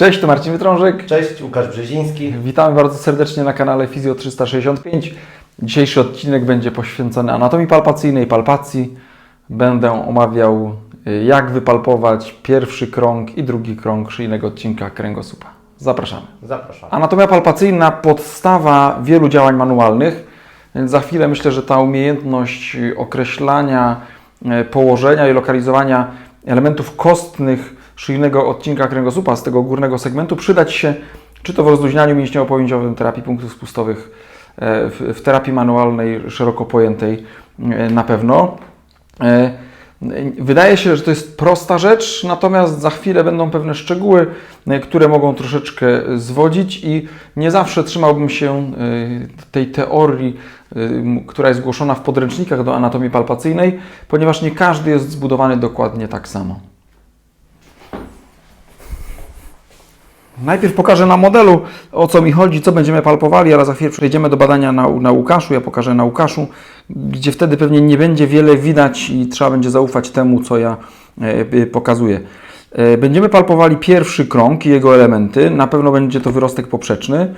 Cześć, to Marcin Wytrążek. Cześć, Łukasz Brzeziński. Witamy bardzo serdecznie na kanale Fizjo 365. Dzisiejszy odcinek będzie poświęcony anatomii palpacyjnej, palpacji. Będę omawiał, y, jak wypalpować pierwszy krąg i drugi krąg szyjnego odcinka kręgosłupa. Zapraszamy. Zapraszam. Anatomia palpacyjna podstawa wielu działań manualnych, więc za chwilę myślę, że ta umiejętność określania y, położenia i lokalizowania elementów kostnych szyjnego odcinka kręgosłupa z tego górnego segmentu przydać się czy to w rozluźnianiu mięśniowo-powięziowym, terapii punktów spustowych, e, w, terapii manualnej szeroko pojętej e, na pewno. E, Wydaje się, że to jest prosta rzecz, natomiast za chwilę będą pewne szczegóły, które mogą troszeczkę zwodzić i nie zawsze trzymałbym się tej teorii, która jest głoszona w podręcznikach do anatomii palpacyjnej, ponieważ nie każdy jest zbudowany dokładnie tak samo. Najpierw pokażę na modelu, o co mi chodzi, co będziemy palpowali, ale za chwilę przejdziemy do badania na, na Łukaszu. Ja pokażę na Łukaszu, gdzie wtedy pewnie nie będzie wiele widać i trzeba będzie zaufać temu, co ja e, pokazuję. E, Będziemy palpowali pierwszy krąg i jego elementy. Na pewno będzie to wyrostek poprzeczny,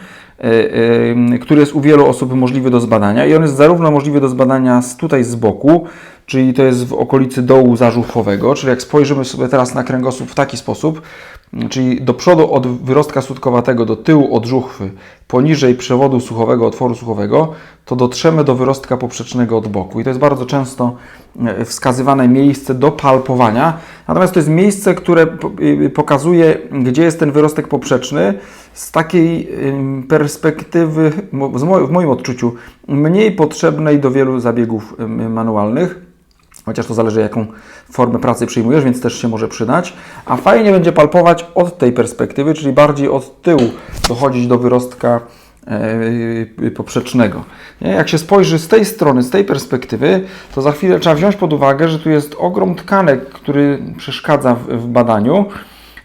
który jest u wielu osób możliwy do zbadania. I on jest zarówno możliwy do zbadania z, tutaj z boku, czyli to jest w okolicy dołu zażuchowego. Czyli jak spojrzymy sobie teraz na kręgosłup w taki sposób, czyli do przodu od wyrostka sutkowatego do tyłu od żuchwy, poniżej przewodu słuchowego, otworu słuchowego, to dotrzemy do wyrostka poprzecznego od boku. I to jest bardzo często e, wskazywane miejsce do palpowania. Natomiast to jest miejsce, które po- y, pokazuje, gdzie jest ten wyrostek poprzeczny z takiej perspektywy, w moim odczuciu, mniej potrzebnej do wielu zabiegów manualnych. Chociaż to zależy, jaką formę pracy przyjmujesz, więc też się może przydać. A fajnie będzie palpować od tej perspektywy, czyli bardziej od tyłu dochodzić do wyrostka e, poprzecznego. Nie? Jak się spojrzy z tej strony, z tej perspektywy, to za chwilę trzeba wziąć pod uwagę, że tu jest ogrom tkanek, który przeszkadza w, badaniu.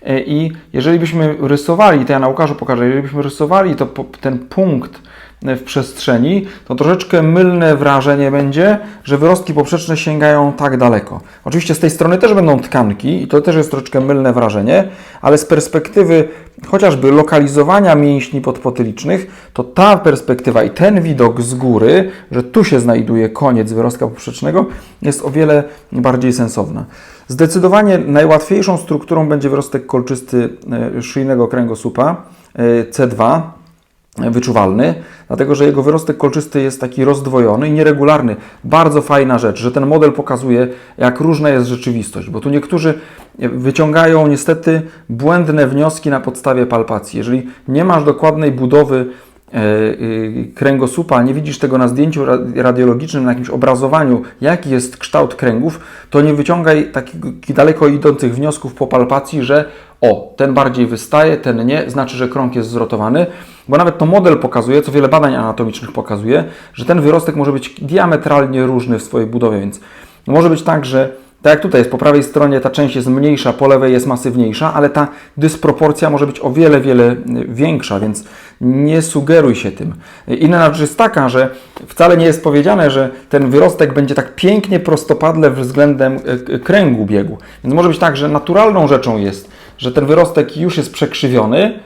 E, I jeżeli byśmy rysowali, to ja na pokażę, jeżeli byśmy rysowali to, ten punkt w przestrzeni, to troszeczkę mylne wrażenie będzie, że wyrostki poprzeczne sięgają tak daleko. Oczywiście z tej strony też będą tkanki i to też jest troszeczkę mylne wrażenie, ale z perspektywy chociażby lokalizowania mięśni podpotylicznych, to ta perspektywa i ten widok z góry, że tu się znajduje koniec wyrostka poprzecznego, jest o wiele bardziej sensowna. Zdecydowanie najłatwiejszą strukturą będzie wyrostek kolczysty e, szyjnego kręgosłupa e, C2 wyczuwalny, dlatego że jego wyrostek kolczysty jest taki rozdwojony i nieregularny. Bardzo fajna rzecz, że ten model pokazuje, jak różna jest rzeczywistość, bo tu niektórzy wyciągają niestety błędne wnioski na podstawie palpacji. Jeżeli nie masz dokładnej budowy e, y, kręgosłupa, nie widzisz tego na zdjęciu ra- radiologicznym, na jakimś obrazowaniu, jaki jest kształt kręgów, to nie wyciągaj takich daleko idących wniosków po palpacji, że o, ten bardziej wystaje, ten nie, znaczy, że krąg jest zrotowany, bo nawet to model pokazuje, co wiele badań anatomicznych pokazuje, że ten wyrostek może być diametralnie różny w swojej budowie, więc może być tak, że tak jak tutaj jest, po prawej stronie ta część jest mniejsza, po lewej jest masywniejsza, ale ta dysproporcja może być o wiele, wiele y, większa, więc nie sugeruj się tym. Inna rzecz jest taka, że wcale nie jest powiedziane, że ten wyrostek będzie tak pięknie prostopadle względem y, y, kręgu biegu. Więc może być tak, że naturalną rzeczą jest, że ten wyrostek już jest przekrzywiony,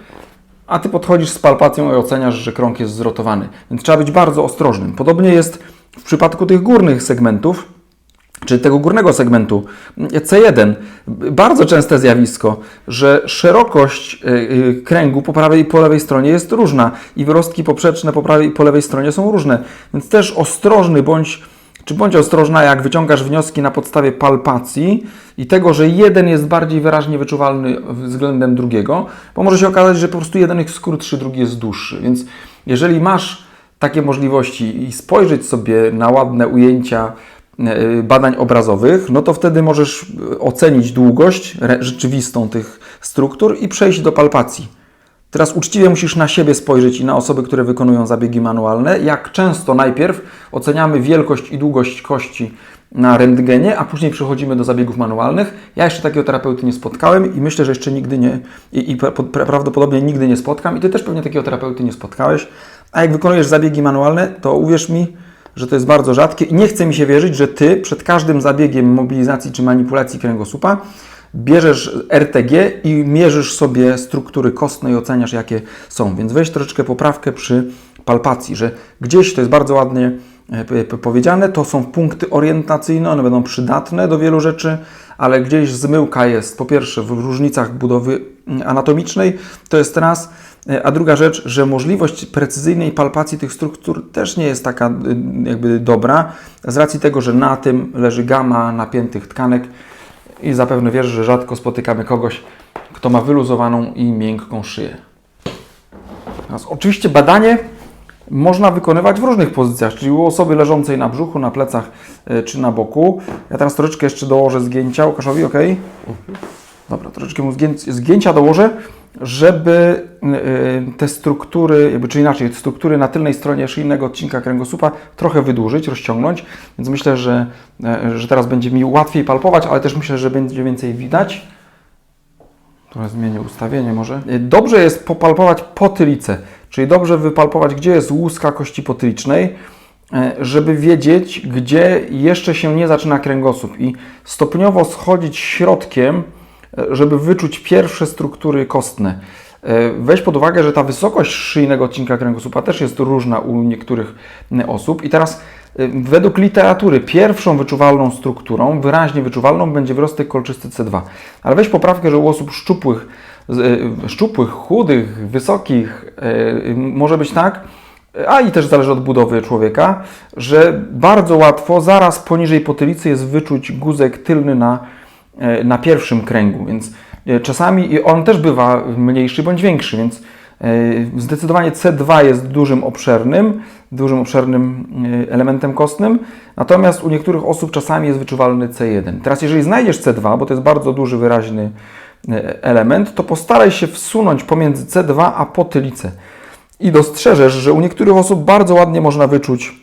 a Ty podchodzisz z palpacją i oceniasz, że krąg jest zrotowany. Więc trzeba być bardzo ostrożnym. Podobnie jest w przypadku tych górnych segmentów, czy tego górnego segmentu C1, bardzo częste zjawisko, że szerokość y, y, kręgu po prawej i po lewej stronie jest różna i wyrostki poprzeczne po prawej i po lewej stronie są różne. Więc też ostrożny bądź czy bądź ostrożna, jak wyciągasz wnioski na podstawie palpacji i tego, że jeden jest bardziej wyraźnie wyczuwalny względem drugiego, bo może się okazać, że po prostu jeden jest krótszy, drugi jest dłuższy. Więc jeżeli masz takie możliwości i spojrzeć sobie na ładne ujęcia e, badań obrazowych, no to wtedy możesz e, ocenić długość rzeczywistą tych struktur i przejść do palpacji. Teraz uczciwie musisz na siebie spojrzeć i na osoby, które wykonują zabiegi manualne. Jak często najpierw oceniamy wielkość i długość kości na rentgenie, a później przechodzimy do zabiegów manualnych. Ja jeszcze takiego terapeuty nie spotkałem i myślę, że jeszcze nigdy nie, i, i pra- pra- prawdopodobnie nigdy nie spotkam. I Ty też pewnie takiego terapeuty nie spotkałeś. A jak wykonujesz zabiegi manualne, to uwierz mi, że to jest bardzo rzadkie i nie chce mi się wierzyć, że Ty przed każdym zabiegiem mobilizacji czy manipulacji kręgosłupa bierzesz RTG i mierzysz sobie struktury kostne i oceniasz, jakie są. Więc weź troszeczkę poprawkę przy palpacji, że gdzieś to jest bardzo ładnie e, powiedziane, to są punkty orientacyjne, one będą przydatne do wielu rzeczy, ale gdzieś zmyłka jest, po pierwsze w różnicach budowy anatomicznej, to jest raz, E, a druga rzecz, że możliwość precyzyjnej palpacji tych struktur też nie jest taka y, jakby dobra, z racji tego, że na tym leży gama napiętych tkanek i zapewne wiesz, że rzadko spotykamy kogoś, kto ma wyluzowaną i miękką szyję. Teraz, oczywiście badanie można wykonywać w różnych pozycjach, czyli u osoby leżącej na brzuchu, na plecach e, czy na boku. Ja teraz troszeczkę jeszcze dołożę zgięcia Łukaszowi, ok? Dobra, troszeczkę mu zgię- zgięcia dołożę, żeby y, te struktury, czy inaczej, struktury na tylnej stronie szyjnego odcinka kręgosłupa trochę wydłużyć, rozciągnąć, więc myślę, że, e, że teraz będzie mi łatwiej palpować, ale też myślę, że będzie więcej widać. Trochę zmienię ustawienie może. Y, Dobrze jest popalpować potylicę, czyli dobrze wypalpować, gdzie jest łuska kości potylicznej, e, żeby wiedzieć, gdzie jeszcze się nie zaczyna kręgosłup i stopniowo schodzić środkiem, żeby wyczuć pierwsze struktury kostne. E, Weź pod uwagę, że ta wysokość szyjnego odcinka kręgosłupa też jest różna u niektórych osób. I teraz e, według literatury pierwszą wyczuwalną strukturą, wyraźnie wyczuwalną, będzie wyrostek kolczysty C2. Ale weź poprawkę, że u osób szczupłych, e, szczupłych, chudych, wysokich, może być tak, a i też zależy od budowy człowieka, że bardzo łatwo zaraz poniżej potylicy jest wyczuć guzek tylny na, na pierwszym kręgu, więc e, czasami on też bywa mniejszy bądź większy, więc e, zdecydowanie C2 jest dużym obszernym, dużym obszernym e, elementem kostnym, natomiast u niektórych osób czasami jest wyczuwalny C1. Teraz jeżeli znajdziesz C2, bo to jest bardzo duży, wyraźny e, element, to postaraj się wsunąć pomiędzy C2 a potylicę i dostrzeżesz, że u niektórych osób bardzo ładnie można wyczuć,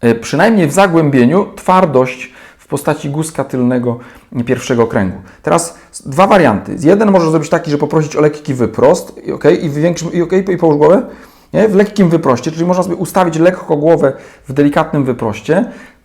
e, przynajmniej w zagłębieniu, twardość postaci guzka tylnego pierwszego kręgu. Teraz dwa warianty. Jeden możesz zrobić taki, że poprosić o lekki wyprost i, okay, i większym i, okay, i połóż głowę nie? w lekkim wyproście, czyli można sobie ustawić lekko głowę w delikatnym wyproście.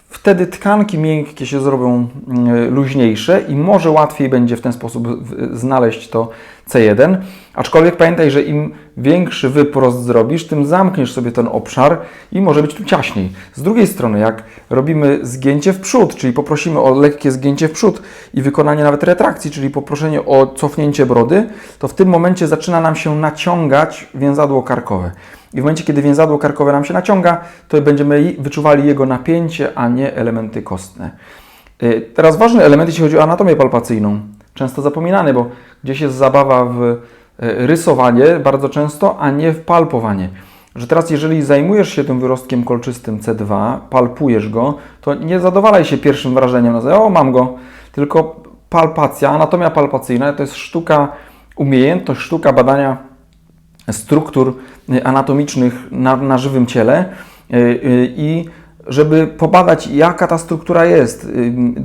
Wtedy tkanki miękkie się zrobią mm, luźniejsze i może łatwiej będzie w ten sposób znaleźć to C1. Aczkolwiek pamiętaj, że im większy wyprost zrobisz, tym zamkniesz sobie ten obszar i może być tu ciaśniej. Z drugiej strony, jak robimy zgięcie w przód, czyli poprosimy o lekkie zgięcie w przód i wykonanie nawet retrakcji, czyli poproszenie o cofnięcie brody, to w tym momencie zaczyna nam się naciągać więzadło karkowe. I w momencie, kiedy więzadło karkowe nam się naciąga, to będziemy wyczuwali jego napięcie, a nie elementy kostne. Y, Teraz ważny element, jeśli chodzi o anatomię palpacyjną, często zapominany, bo gdzieś jest zabawa w y, rysowanie bardzo często, a nie w palpowanie. Że teraz, jeżeli zajmujesz się tym wyrostkiem kolczystym C2, palpujesz go, to nie zadowalaj się pierwszym wrażeniem, zasadzie, o mam go, tylko palpacja, anatomia palpacyjna to jest sztuka, umiejętność, sztuka badania struktur anatomicznych na, na żywym ciele y, y, i żeby pobadać, jaka ta struktura jest,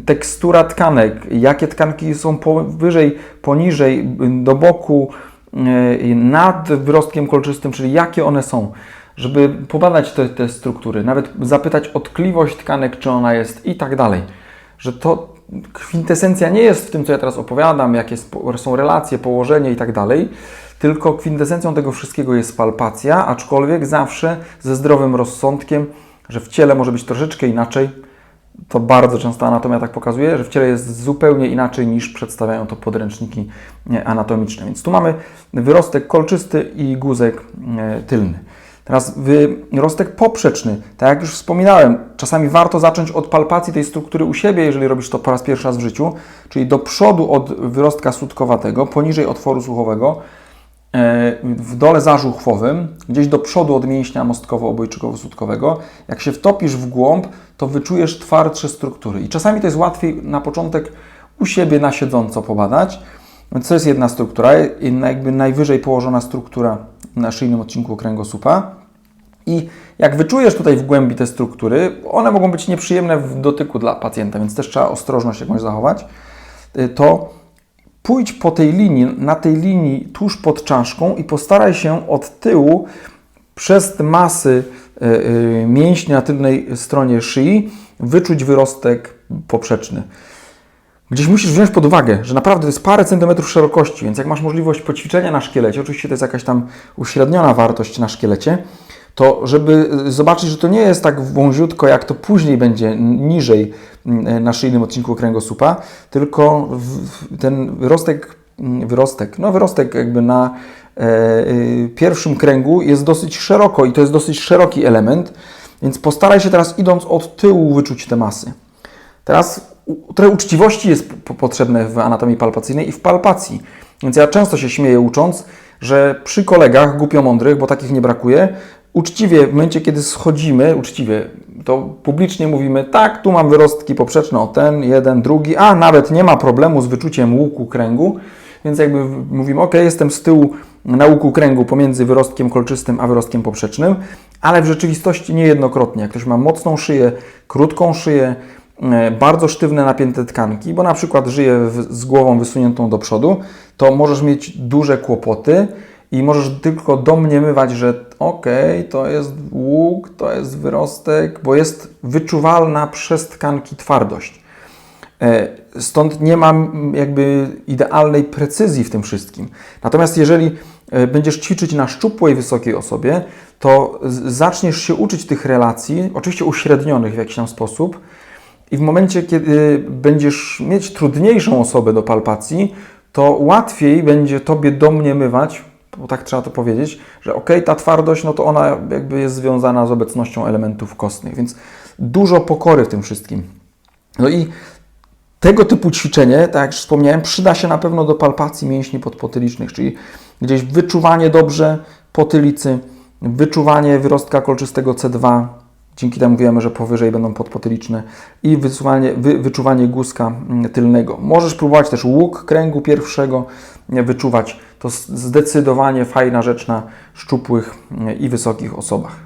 tekstura tkanek, jakie tkanki są powyżej, poniżej, do boku, y, nad wyrostkiem kolczystym, czyli jakie one są, żeby pobadać te, te struktury, nawet zapytać o tkliwość tkanek, czy ona jest i tak dalej. Że to kwintesencja nie jest w tym, co ja teraz opowiadam, jakie są relacje, położenie i tak dalej, tylko kwintesencją tego wszystkiego jest palpacja, aczkolwiek zawsze ze zdrowym rozsądkiem, że w ciele może być troszeczkę inaczej. To bardzo często anatomia tak pokazuje, że w ciele jest zupełnie inaczej niż przedstawiają to podręczniki e, anatomiczne. Więc tu mamy wyrostek kolczysty i guzek e, tylny. Teraz wyrostek poprzeczny, tak jak już wspominałem, czasami warto zacząć od palpacji tej struktury u siebie, jeżeli robisz to po raz pierwszy raz w życiu, czyli do przodu od wyrostka sutkowatego, poniżej otworu słuchowego, w dole zażuchwowym, gdzieś do przodu od mięśnia mostkowo-obojczykowo-sutkowego. Jak się wtopisz w głąb, to wyczujesz twardsze struktury. I czasami to jest łatwiej na początek u siebie na siedząco pobadać. Więc to jest jedna struktura, jakby najwyżej położona struktura na szyjnym odcinku kręgosłupa. I jak wyczujesz tutaj w głębi te struktury, one mogą być nieprzyjemne w dotyku dla pacjenta, więc też trzeba ostrożność jakąś zachować, y, to pójdź po tej linii, na tej linii tuż pod czaszką i postaraj się od tyłu przez masy y, y, mięśni na tylnej stronie szyi wyczuć wyrostek poprzeczny. gdzieś musisz wziąć pod uwagę, że naprawdę to jest parę centymetrów szerokości, więc jak masz możliwość poćwiczenia na szkielecie, oczywiście to jest jakaś tam uśredniona wartość na szkielecie, to żeby y, zobaczyć, że to nie jest tak wąziutko, jak to później będzie niżej na szyjnym odcinku kręgosłupa, tylko ten wyrostek, mm, wyrostek, no wyrostek jakby na e, y, pierwszym kręgu jest dosyć szeroko i to jest dosyć szeroki element, więc postaraj się teraz idąc od tyłu wyczuć te masy. Teraz trochę uczciwości jest po- potrzebne w anatomii palpacyjnej i w palpacji. Więc ja często się śmieję ucząc, że przy kolegach głupio mądrych, bo takich nie brakuje, uczciwie w momencie, kiedy schodzimy, uczciwie, to publicznie mówimy, tak, tu mam wyrostki poprzeczne o ten, jeden, drugi, a nawet nie ma problemu z wyczuciem łuku kręgu, więc jakby mówimy, ok, jestem z tyłu na łuku kręgu pomiędzy wyrostkiem kolczystym a wyrostkiem poprzecznym, ale w rzeczywistości niejednokrotnie. Jak ktoś ma mocną szyję, krótką szyję, e, bardzo sztywne napięte tkanki, bo na przykład żyje z głową wysuniętą do przodu, to możesz mieć duże kłopoty i możesz tylko domniemywać, że okej, to jest łuk, to jest wyrostek, bo jest wyczuwalna przez tkanki twardość. E, Stąd nie mam jakby idealnej precyzji w tym wszystkim. Natomiast jeżeli e, będziesz ćwiczyć na szczupłej, wysokiej osobie, to zaczniesz się uczyć tych relacji, oczywiście uśrednionych w jakiś tam sposób, i w momencie, kiedy będziesz mieć trudniejszą osobę do palpacji, to łatwiej będzie Tobie domniemywać, bo tak trzeba to powiedzieć, że ok, ta twardość, no to ona jakby jest związana z obecnością elementów kostnych, więc dużo pokory w tym wszystkim. No i tego typu ćwiczenie, tak jak już wspomniałem, przyda się na pewno do palpacji mięśni podpotylicznych, czyli gdzieś wyczuwanie dobrze potylicy, wyczuwanie wyrostka kolczystego C2, dzięki temu wiemy, że powyżej będą podpotyliczne i wyczuwanie, wy, wyczuwanie guzka mm, tylnego. Możesz próbować też łuk kręgu pierwszego wyczuwać. To zdecydowanie fajna rzecz na szczupłych mm, i wysokich osobach.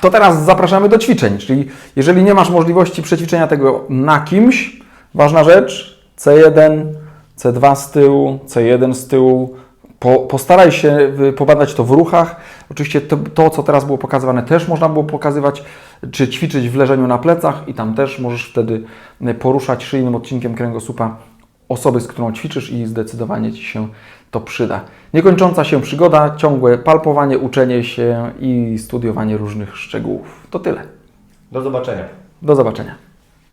To teraz zapraszamy do ćwiczeń, czyli jeżeli nie masz możliwości przećwiczenia tego na kimś, ważna rzecz, C1, C2 z tyłu, C1 z tyłu, po, postaraj się y, pobadać to w ruchach. Oczywiście to, to, co teraz było pokazywane, też można było pokazywać, czy ćwiczyć w leżeniu na plecach i tam też możesz wtedy y, poruszać szyjnym odcinkiem kręgosłupa osoby, z którą ćwiczysz i zdecydowanie Ci się to przyda. Niekończąca się przygoda, ciągłe palpowanie, uczenie się i studiowanie różnych szczegółów. To tyle. Do zobaczenia. Do zobaczenia.